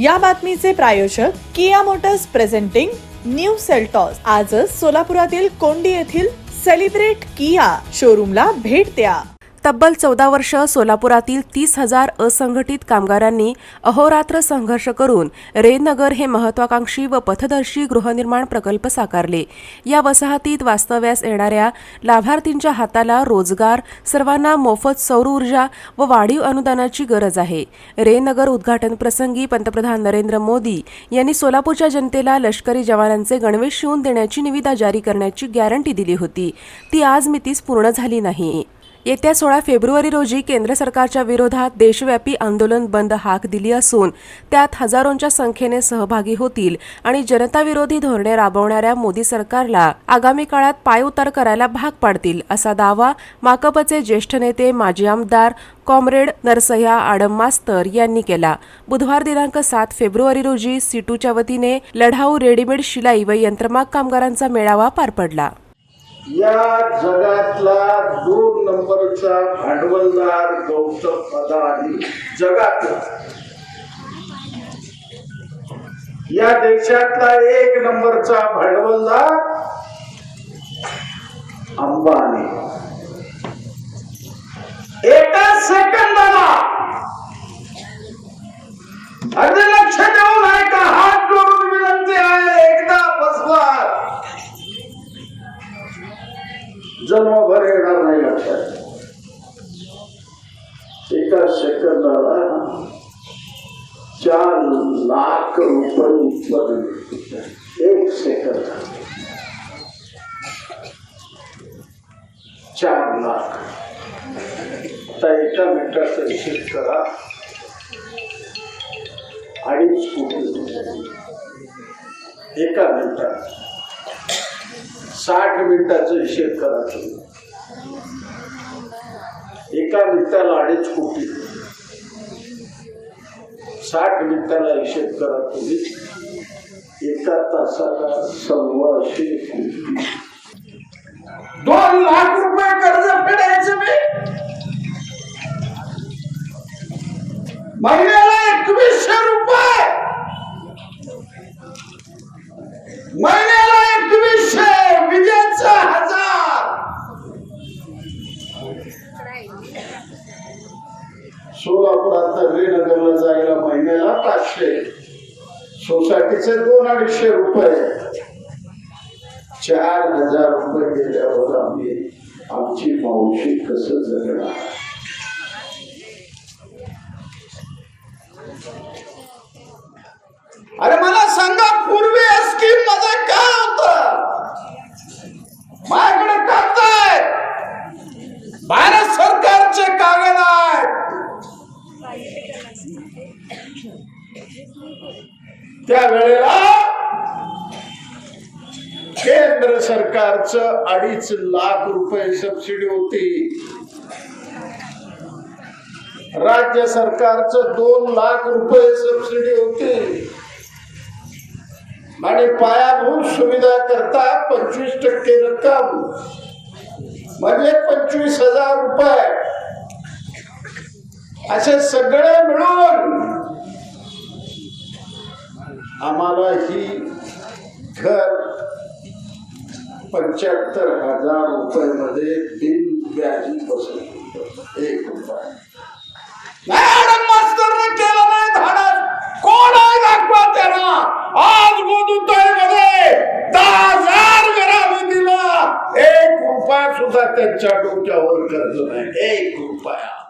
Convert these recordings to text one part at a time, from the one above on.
या बातमीचे प्रायोजक Kia Motors presenting new Seltos. आजच सोलापुरातील कोंडी येथील सेलिब्रेट किया शोरूमला भेट द्या. तब्बल चौदा वर्ष सोलापुरातील तीस हजार असंघटित कामगारांनी अहोरात्र संघर्ष करून रेनगर हे महत्वाकांक्षी व पथदर्शी गृहनिर्माण प्रकल्प साकारले. या वसाहतीत वास्तव्यास येणाऱ्या लाभार्थींच्या हाताला रोजगार सर्वांना मोफत सौर ऊर्जा व वाढीव अनुदानाची गरज आहे. रेनगर उद्घाटन प्रसंगी पंतप्रधान नरेंद्र मोदी यांनी सोलापूरच्या जनतेला लष्करी जवानांचे गणवेश शिवून देण्याची निविदा जारी करण्याची गॅरंटी दिली होती. ती आज मितीस पूर्ण झाली नाही. येत्या सोळा फेब्रुवारी रोजी केंद्र सरकारच्या विरोधात देशव्यापी आंदोलन बंद हाक दिली असून त्यात हजारोंच्या संख्येने सहभागी होतील आणि जनताविरोधी धोरणे राबवणाऱ्या मोदी सरकारला आगामी काळात पायउतार करायला भाग पाडतील असा दावा माकपचे ज्येष्ठ नेते माजी आमदार कॉम्रेड नरसह्या आडम मास्तर यांनी केला. बुधवार दिनांक सात फेब्रुवारी रोजी सिटूच्या वतीने लढाऊ रेडीमेड शिलाई व यंत्रमाग कामगारांचा मेळावा पार पडला. या जगातला दोन नंबरचा भांडवलदार गौतम अदानी जगातला या देशातला एक नंबरचा भांडवलदार अंबानी. जन्मभर येणार नाही लक्षात एका सेकंदाला चार लाख रुपये उत्पन्न एक सेकंद. चार लाख. आता एका मिनिटाचा हिशेब करा. अडीच कोटी. एका मिनिटात. साठ मिनिटाचा हिशेब करायचं एका मिनिटाला अडीच कोटी. साठ मिनिटाला हिशेब करा तुम्ही. एका तासाला सव्वाशे कोटी दोन लाख रुपये कर्ज फेडायचं मी महिन्याला एकवीसशे रुपये महिन्याला एकवीसशे विजेचा हजार सोलापुरात नगरला जायला महिन्याला पाचशे. सोसायटीचे दोन अडीचशे रुपये. चार हजार रुपये गेल्यावर आम्ही आमची मावशी कस जगणार? अरे मला सांगा पूर्वी स्कीममध्ये काय होत? माझ्याकडे त्यावेळेला केंद्र सरकारचं अडीच लाख रुपये सबसिडी होती. राज्य सरकारचं दोन लाख रुपये सबसिडी होती. आणि पायाभूत सुविधा करता पंचवीस टक्के रक्कम. म्हणजे पंचवीस हजार रुपये. असे सगळे मिळून पंच्याहत्तर हजार रुपये मध्ये बिन व्याजी बसत एक रुपया. मॅडम मास्तरने केलं नाही धाडस. कोण आहे दाखवा त्यांना आज मध्ये दहा हजार घराने दिला. एक रुपया सुद्धा त्यांच्या डोक्यावर कर्ज नाही. एक रुपया.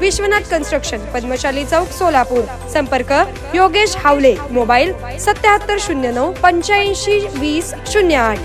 विश्वनाथ कन्स्ट्रक्शन पद्मशाली चौक सोलापूर. संपर्क योगेश हावले मोबाईल सत्याहत्तर शून्य नऊ पंच्याऐंशी वीस शून्य आठ.